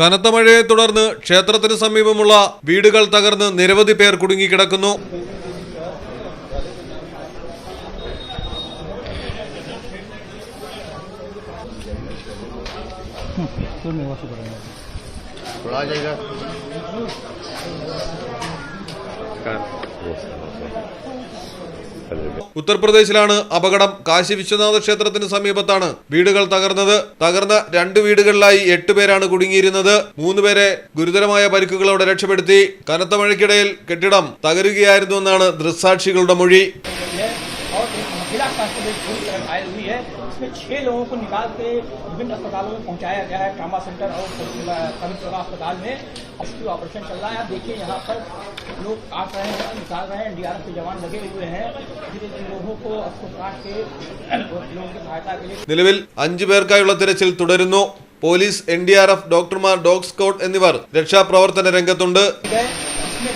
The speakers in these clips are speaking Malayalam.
കനത്ത മഴയെ തുടർന്ന് ക്ഷേത്രത്തിന് സമീപമുള്ള വീടുകൾ തകർന്ന് നിരവധി പേർ കുടുങ്ങിക്കിടക്കുന്നു थोड़ा आ जाएगा ഉത്തർപ്രദേശിലാണ് അപകടം. കാശി വിശ്വനാഥ ക്ഷേത്രത്തിന് സമീപത്താണ്. വീടുകൾ തകർന്നത്. തകർന്ന രണ്ട് വീടുകളിലായി എട്ടുപേരാണ് കുടുങ്ങിയിരുന്നത്. മൂന്നുപേരെ ഗുരുതരമായ പരിക്കുകളോടെ രക്ഷപ്പെടുത്തി. കനത്ത മഴയ്ക്കിടയിൽ കെട്ടിടം തകരുകയായിരുന്നുവെന്നാണ് ദൃക്സാക്ഷികളുടെ മൊഴി. महिला कांस्टेबल पूरी तरह घायल हुई है इसमें छह लोगों को निकाल के विभिन्न अस्पतालों में पहुंचाया गया है ट्रामा सेंटर और कमिश्नरा अस्पताल में रेस्क्यू ऑपरेशन चल रहा है आप देखिए यहाँ पर लोग काट रहे हैं निकाल रहे हैं डीआरएफ के जवान लगे हुए हैं धीरे धीरे लोगों को उसको काट के लोगों की सहायता के लिए നിലവിൽ അഞ്ചു പേർക്കായുള്ള തിരച്ചിൽ തുടരുന്നു police N D R F ഡോക്ടർമാർ ഡോഗ് സ്ക്വാഡ് എന്നിവർ രക്ഷാപ്രവർത്തന രംഗത്തുണ്ട് गए इसमें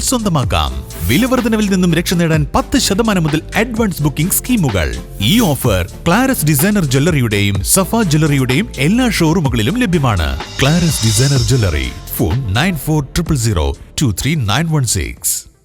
സ്വന്തമാക്കാം. വിലവർദ്ധനവിൽ നിന്നും രക്ഷ നേടാൻ പത്ത് ശതമാനം മുതൽ അഡ്വാൻസ് ബുക്കിംഗ് സ്കീമുകൾ. ഈ ഓഫർ ക്ലാരസ് ഡിസൈനർ ജ്വല്ലറിയുടെയും സഫ ജ്വല്ലറിയുടെയും എല്ലാ ഷോറൂമുകളിലും ലഭ്യമാണ്. Clara's designer jewellery phone nine four triple zero two three nine one six.